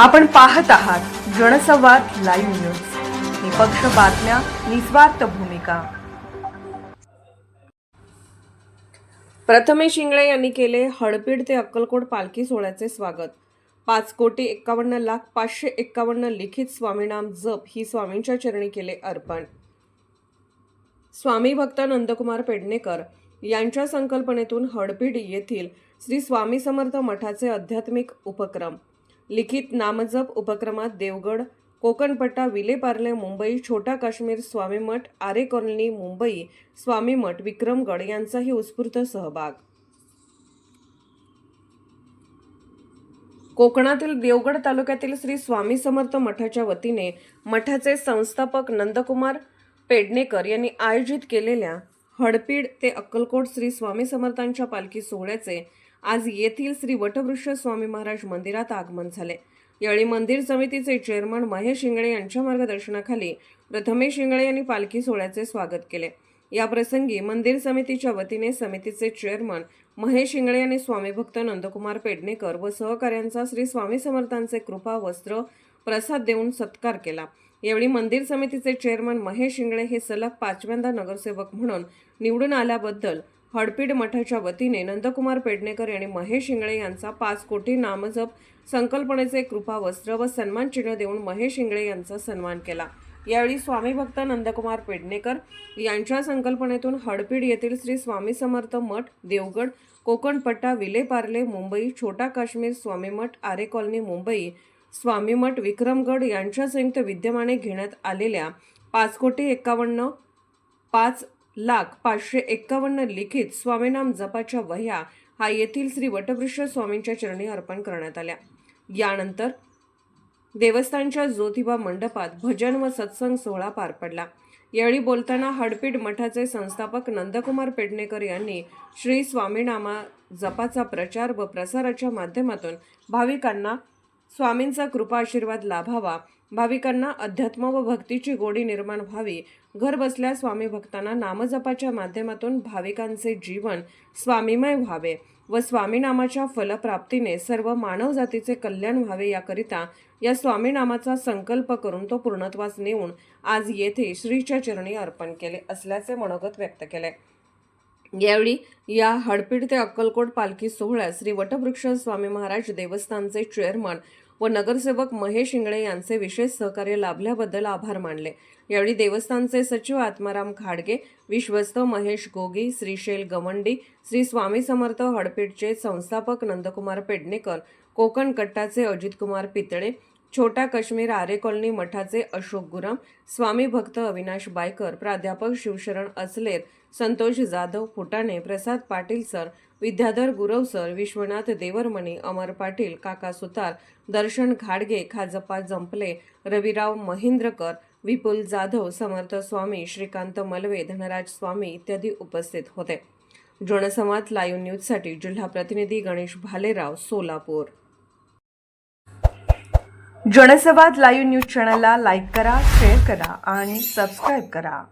आपण पाहत आहात जनसंवाद लाईव्ह न्यूज. निपक्ष बातम्या निस्वार्थ भूमिका. प्रथमेश शिंगळे यांनी केले हडपीड ते अक्कलकोट पालखी सोहळ्याचे स्वागत. पाच कोटी एक्कावन्न लाख पाचशे एक्कावन्न लिखित स्वामीनाम जप ही स्वामींच्या चरणी केले अर्पण. स्वामी भक्त नंदकुमार पेडणेकर यांच्या संकल्पनेतून हडपीड येथील श्री स्वामी समर्थ मठाचे आध्यात्मिक उपक्रम. लिखित नामजप उपक्रमात देवगड कोकणपट्टा विलेपार्ले मुंबई छोटा काश्मीर स्वामी मठ आरे कॉलनी मुंबई स्वामी मठ विक्रमगड यांचाही उत्स्फूर्त सहभाग. कोकणातील देवगड तालुक्यातील श्री स्वामी समर्थ मठाच्या वतीने मठाचे संस्थापक नंदकुमार पेडणेकर यांनी आयोजित केलेल्या हडपीड ते अक्कलकोट श्री स्वामी समर्थांच्या पालखी सोहळ्याचे आज येथील श्री वटवृक्ष स्वामी महाराज मंदिरात आगमन झाले. यावेळी मंदिर समितीचे चेअरमन महेश शिंगळे यांच्या मार्गदर्शनाखाली प्रथमेश शिंगळे यांनी पालखी सोहळ्याचे स्वागत केले. या प्रसंगी मंदिर समितीच्या वतीने समितीचे चेअरमन महेश शिंगळे यांनी स्वामी भक्त नंदकुमार पेडणेकर व सहकाऱ्यांचा श्री स्वामी समर्थांचे कृपा वस्त्र प्रसाद देऊन सत्कार केला. यावेळी मंदिर समितीचे चेअरमन महेश शिंगळे हे सलग पाचव्यांदा नगरसेवक म्हणून निवडून आल्याबद्दल हडपीड मठाच्या वतीने नंदकुमार पेडणेकर यांनी महेश इंगळे यांचा पाच कोटी नामजप संकल्पनेचे कृपा वस्त्र व सन्मान चिन्ह देऊन महेश इंगळे यांचा सन्मान केला. यावेळी स्वामी भक्त नंदकुमार पेडणेकर यांच्या संकल्पनेतून हडपीड येथील श्री स्वामी समर्थ मठ देवगड कोकणपट्टा विलेपार्ले मुंबई छोटा काश्मीर स्वामी मठ आरे कॉलनी मुंबई स्वामी मठ विक्रमगड यांच्या संयुक्त विद्यमाने घेण्यात आलेल्या पाच कोटी एक्कावन्न पाच लाख पाचशे एक्कावन्न लिखित स्वामीनाम जपाच्या वह्या हा येथील श्री वटवृक्ष स्वामींच्या चरणी अर्पण करण्यात आल्या. यानंतर देवस्थानच्या ज्योतिबा मंडपात भजन व सत्संग सोहळा पार पडला. यावेळी बोलताना हडपीड मठाचे संस्थापक नंदकुमार पेडणेकर यांनी श्री स्वामीनामा जपाचा प्रचार व प्रसाराच्या माध्यमातून भाविकांना स्वामींचा कृपा आशीर्वाद लाभावा भाविकांना अध्यात्म व भक्तीची गोडी निर्माण व्हावी. घर बसल्या स्वामी भक्तांना नामजपाच्या माध्यमातून भाविकांचे जीवन स्वामीमय व्हावे व स्वामीनामाच्या फलप्राप्तीने सर्व मानव जातीचे कल्याण व्हावे याकरिता या स्वामीनामाचा संकल्प करून तो पूर्णत्वास नेऊन आज येथे श्रीच्या चरणी अर्पण केले असल्याचे मनोगत व्यक्त केले. यावेळी या हडपीड ते अक्कलकोट पालखी सोहळ्यात श्री वटवृक्ष स्वामी महाराज देवस्थानचे चेअरमन व नगरसेवक महेश इंगळे यांचे विशेष सहकार्य लाभल्याबद्दल आभार मानले. यावेळी देवस्थानचे सचिव आत्माराम खाडगे विश्वस्त महेश गोगी श्रीशैल गवंडी श्री स्वामी समर्थ हडपीठचे संस्थापक नंदकुमार पेडणेकर कोकण कट्टाचे अजितकुमार पितळे छोटा काश्मीर आरे कॉलनी मठाचे अशोक गुरम स्वामी भक्त अविनाश बायकर प्राध्यापक शिवशरण असलेर संतोष जाधव फुटाणे प्रसाद पाटील सर विद्याधर गुरव सर विश्वनाथ देवरमणी अमर पाटील काका सुतार दर्शन घाडगे खाजप्पा जंपले रविराव महेंद्रकर विपुल जाधव समर्थ स्वामी श्रीकांत मलवे धनराज स्वामी इत्यादी उपस्थित होते. जनसंवाद लाईव्ह न्यूजसाठी जिल्हा प्रतिनिधी गणेश भालेराव सोलापूर. जनसंवाद लाईव्ह न्यूज चॅनलला लाईक करा शेअर करा आणि सबस्क्राईब करा.